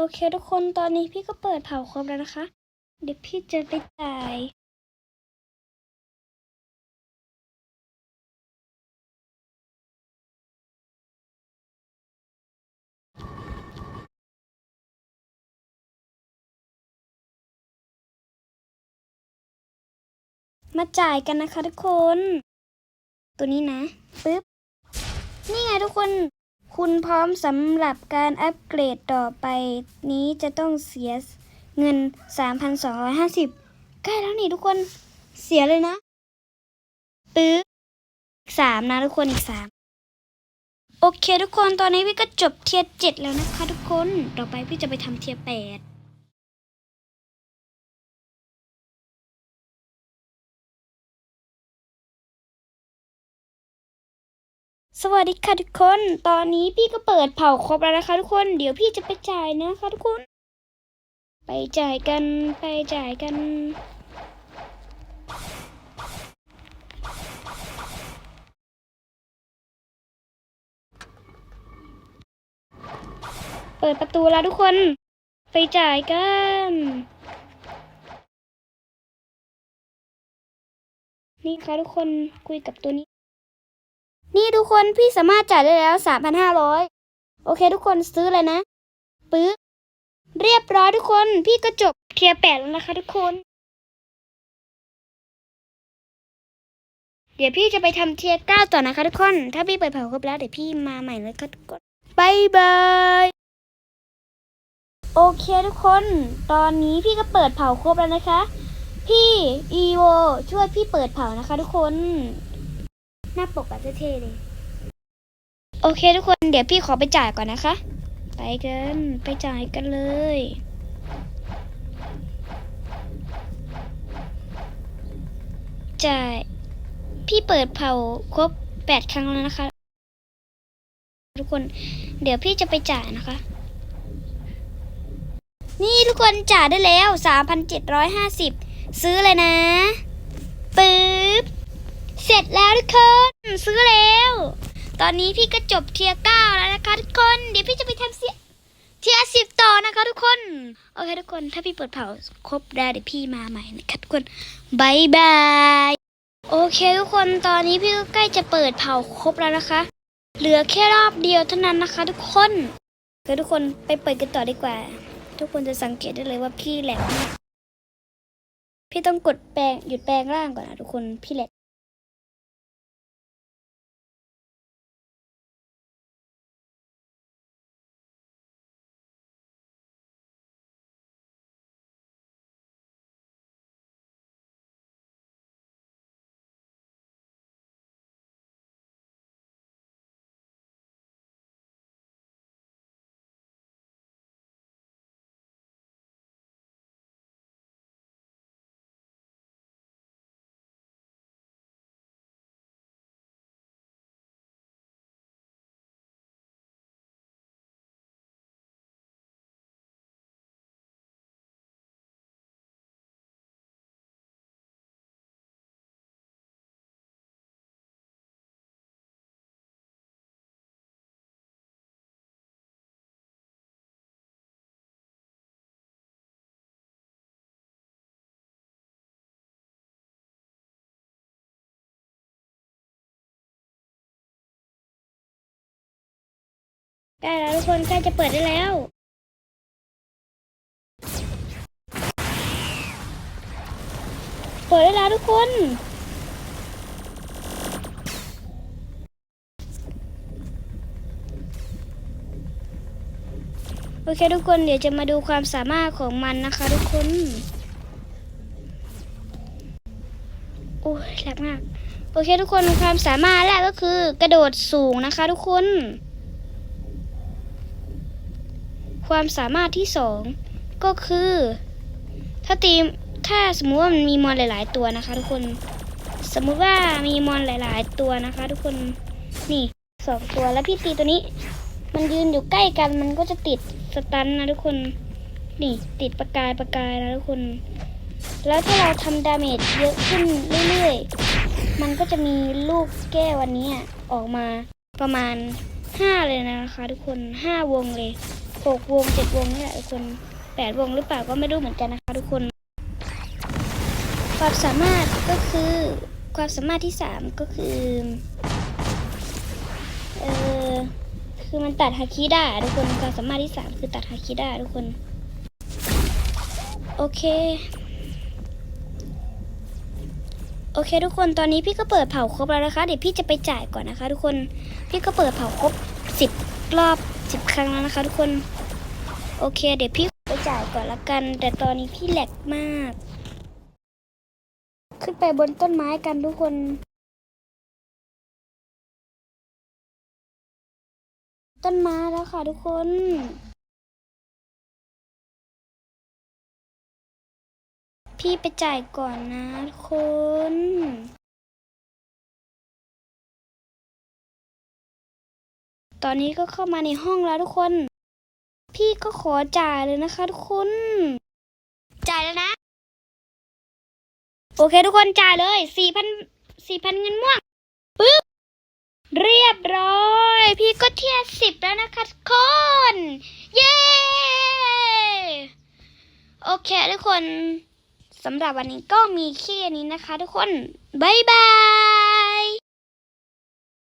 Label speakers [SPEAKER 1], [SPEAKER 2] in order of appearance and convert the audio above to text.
[SPEAKER 1] โอเคทุกคนตอนนี้พี่ก็เปิดเผาครบแล้วนะคะ เดี๋ยวพี่จะไปจ่ายมาจ่ายกันนะคะทุกคน ตัวนี้นะปึ๊บ นี่ไงทุกคน คุณพร้อมสำหรับการอัปเกรดต่อไปนี้จะต้องเสียเงิน 3,250 ใกล้แล้วนี่ทุกคนเสียเลยนะปึ๊บอีกสามนะทุกคนอีกสามโอเคทุกคนตอนนี้พี่ก็จบเทียร์เจ็ดแล้วนะคะทุกคน ต่อไปพี่จะไปทำเทียร์แปด สวัสดีค่ะทุกคน ตอนนี้พี่ก็เปิดเผาครบแล้วนะคะ ทุกคน เดี๋ยวพี่จะไปจ่ายนะคะ ทุกคน ไปจ่ายกัน ไปจ่ายกัน เปิดประตูแล้วทุกคน ไปจ่ายกันนี่ค่ะทุกคนคุยกับตัวนี้ นี่ทุกคนพี่สามารถจ่ายได้แล้ว 3,500 โอเคทุกคนซื้อเลยนะปึ๊บเรียบร้อยทุกคน พี่ก็จบเทียร์แปดแล้วนะคะทุกคน เดี๋ยวพี่จะไปทำเทียร์เก้าต่อนะคะทุกคน ถ้าพี่เปิดเผาครบแล้วเดี๋ยวพี่มาใหม่เลยค่ะทุกคนบายบายโอเคทุกคน ตอนนี้พี่ก็เปิดเผาครบแล้วนะคะ พี่อีโวช่วยพี่เปิดเผานะคะทุกคน หน้าปกแบบเท่ๆเลยโอเคทุกคนเดี๋ยวพี่ขอไปจ่ายก่อนนะคะ ไปกันไปจ่ายกันเลย จ่าย พี่เปิดเผาครบแปดครั้งแล้วนะคะ ทุกคนเดี๋ยวพี่จะไปจ่ายนะคะ นี่ทุกคนจ่ายได้แล้วสามพันเจ็ดร้อยห้าสิบซื้อเลยนะปึ๊บ เสร็จแล้วทุกคนซื้อแล้ว ตอนนี้พี่ก็จบเทียร์เก้าแล้วนะคะทุกคน เดี๋ยวพี่จะไปทำเสียเทียร์สิบต่อนะคะทุกคน โอเคทุกคนถ้าพี่เปิดเผาครบได้เดี๋ยวพี่มาใหม่นะคะทุกคนบายบายโอเคทุกคนตอนนี้พี่ก็ใกล้จะเปิดเผาครบแล้วนะคะ เหลือแค่รอบเดียวเท่านั้นนะคะ ทุกคนเดี๋ยวทุกคนไปเปิดกันต่อดีกว่า ทุกคนจะสังเกตได้เลยว่าพี่แหลกพี่ต้องกดแปลงหยุดแปลงร่างก่อนนะทุกคนพี่แหลก ได้แล้วทุกคนใกล้จะเปิดได้แล้ว เปิดได้แล้วทุกคนโอเคทุกคนเดี๋ยวจะมาดูความสามารถของมันนะคะ ทุกคนโอ้ยแรงมากโอเคทุกคนความสามารถแรกก็คือกระโดดสูงนะคะ ทุกคน ความสามารถที่สองก็คือ ถ้าตีมถ้าสมมุติว่ามันมีมอนหลาย ๆ ตัวนะคะ ทุกคนสมมุติว่ามีมอนหลาย ๆ ตัวนะคะ ทุกคนนี่สองตัวแล้วพี่ตีตัวนี้ มันยืนอยู่ใกล้กันมันก็จะติดสตันนะทุกคนนี่ติดประกายประกายนะทุกคน แล้วถ้าเราทำดาเมจเยอะขึ้นเรื่อยๆ มันก็จะมีลูกแก้ววันนี้ออกมาประมาณห้าเลยนะคะ ทุกคนห้าวงเลย หกวงเจ็ดวงนี่แหละทุกคนแปดวงหรือเปล่าก็ไม่รู้เหมือนกันนะคะทุกคน ความสามารถก็คือความสามารถที่สามก็คือ เออคือมันตัดฮาคิได้ทุกคนความสามารถที่สามคือตัดฮาคิได้ทุกคน โอเคโอเคทุกคนตอนนี้พี่ก็เปิดเผาครบแล้วนะคะ เดี๋ยวพี่จะไปจ่ายก่อนนะคะ ทุกคนพี่ก็เปิดเผาครบสิบ รอบสิบครั้งแล้วนะคะทุกคน โอเค เดี๋ยวพี่ไปจ่ายก่อนละกัน แต่ตอนนี้พี่แหลกมาก ขึ้นไปบนต้นไม้กันทุกคน ต้นไม้แล้วค่ะทุกคนพี่ไปจ่ายก่อนนะทุกคน ตอนนี้ก็เข้ามาในห้องแล้วทุกคน พี่ก็ขอจ่ายเลยนะคะทุกคน จ่ายแล้วนะ โอเคทุกคนจ่ายเลยสี่พันสี่พันเงินม่วงปึ๊บเรียบร้อย พี่ก็เทียสิบแล้วนะคะทุกคน เย้โอเคทุกคนสำหรับวันนี้ก็มีแค่นี้นะคะทุกคน บ๊ายบาย